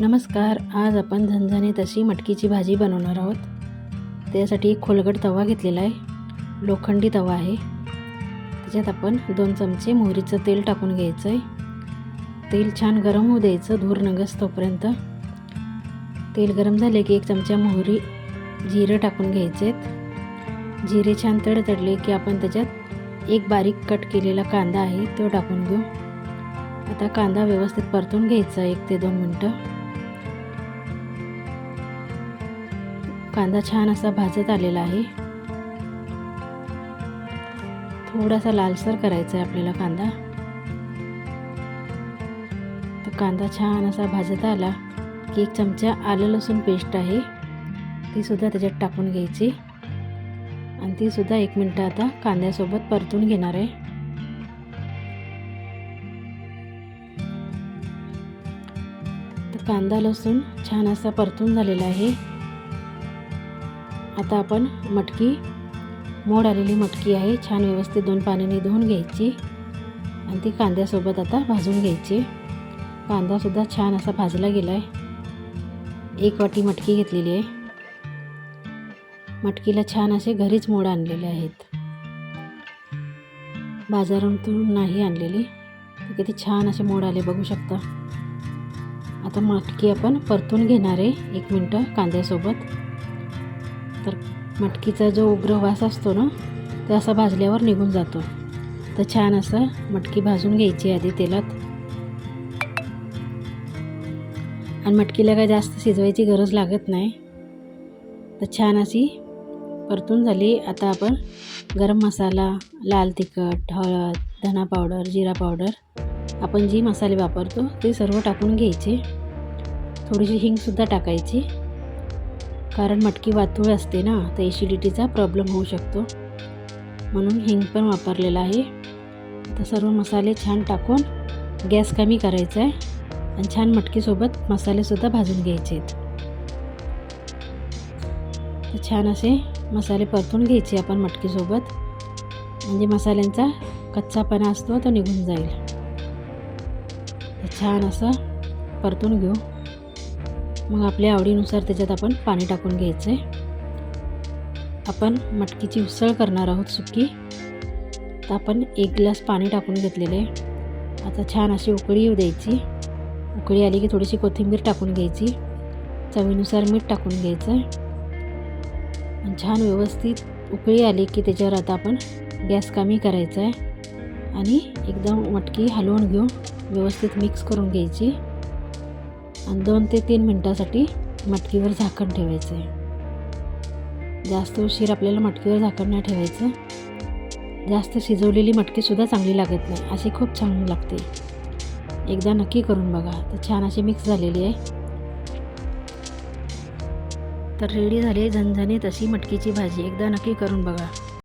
नमस्कार आज आपण झणझणीत अशी मटकीची भाजी बनवणार आहोत. त्यासाठी एक खोलगट तवा घेतलेला आहे. लोखंडी तवा आहे. त्याच्यात आपण दोन चमचे मोहरीचं तेल टाकून घ्यायचं आहे तेल छान गरम होऊ द्यायचं धूर नगस तोपर्यंत. तेल गरम झाले की एक चमचा मोहरी जिरं टाकून घ्यायचे आहेत जिरे छान तडतडले की आपण त्याच्यात एक बारीक कट केलेला कांदा आहे तो टाकून घेऊ. आता कांदा व्यवस्थित परतून घ्यायचा एक ते दोन मिनटं. कांदा छान असा भाजत आलेला आहे. थोडासा लालसर करायचा आहे आपल्याला कांदा. तर कांदा छान असा भाजत आला की एक चमचा आलं लसूण पेस्ट आहे. ती सुद्धा त्याच्यात टाकून घ्यायची. आणि ती सुद्धा एक मिनटं आता कांद्यासोबत परतून घेणार आहे. तर कांदा लसूण छान असा परतून झालेला आहे. आता आपण मटकी मोड आलेली मटकी आहे. छान व्यवस्थित दोन पाण्याने धुवून घ्यायची. आणि ती कांद्यासोबत आता भाजून घ्यायची. कांदासुद्धा छान असा भाजला गेला आहे एक वाटी मटकी घेतलेली आहे. मटकीला छान असे घरीच मोड आणलेले आहेत. बाजारातून नाही आणलेली. किती छान असे मोड आले बघू शकता. आता मटकी आपण परतून घेणार आहे. एक मिनटं कांद्यासोबत. तर मटकीचा जो उग्र वास असतो ना तो असा भाजल्यावर निघून जातो. तर छान असं मटकी भाजून घ्यायची आधी तेलात. आणि मटकीला काय जास्त शिजवायची गरज लागत नाही. तर छान अशी परतून झाली. आता आपण गरम मसाला लाल तिखट हळद धना पावडर जिरा पावडर आपण जी मसाले वापरतो ते सर्व टाकून घ्यायचे. थोडीशी हिंगसुद्धा टाकायची. कारण मटकी वातूळ असते ना तर एसिडिटीचा प्रॉब्लेम होऊ शकतो. म्हणून हिंग पण वापरलेला आहे. तर सर्व मसाले छान टाकून गॅस कमी करायचा आहे. आणि छान मटकीसोबत मसालेसुद्धा भाजून घ्यायचे आहेत. तर छान असे मसाले परतून घ्यायचे आपण मटकीसोबत. म्हणजे मसाल्यांचा कच्चापणा असतो तो निघून जाईल. छान असं परतून घेऊ. मग आपल्या आवडीनुसार त्याच्यात आपण पाणी टाकून घ्यायचं आहे आपण मटकीची उसळ करणार आहोत सुकी. तर आपण एक ग्लास पाणी टाकून घेतलेलं. आहे आता छान अशी उकळी येऊ द्यायची. उकळी आली की थोडीशी कोथिंबीर टाकून घ्यायची. चवीनुसार मीठ टाकून घ्यायचं आणि छान व्यवस्थित उकळी आली की त्याच्यावर आता आपण गॅस कमी करायचा आहे आणि एकदम मटकी हलवून घेऊन व्यवस्थित मिक्स करून घ्यायची. आणि दोन ते तीन मिनटासाठी मटकीवर झाकण ठेवायचं आहे. जास्त उशीर आपल्याला मटकीवर झाकण नाही ठेवायचं. जास्त शिजवलेली मटकीसुद्धा चांगली लागत नाही अशी खूप छान लागते. एकदा नक्की करून बघा तर छान अशी मिक्स झालेली आहे. तर रेडी झाली आहे झणझणीत अशी मटकीची भाजी एकदा नक्की करून बघा.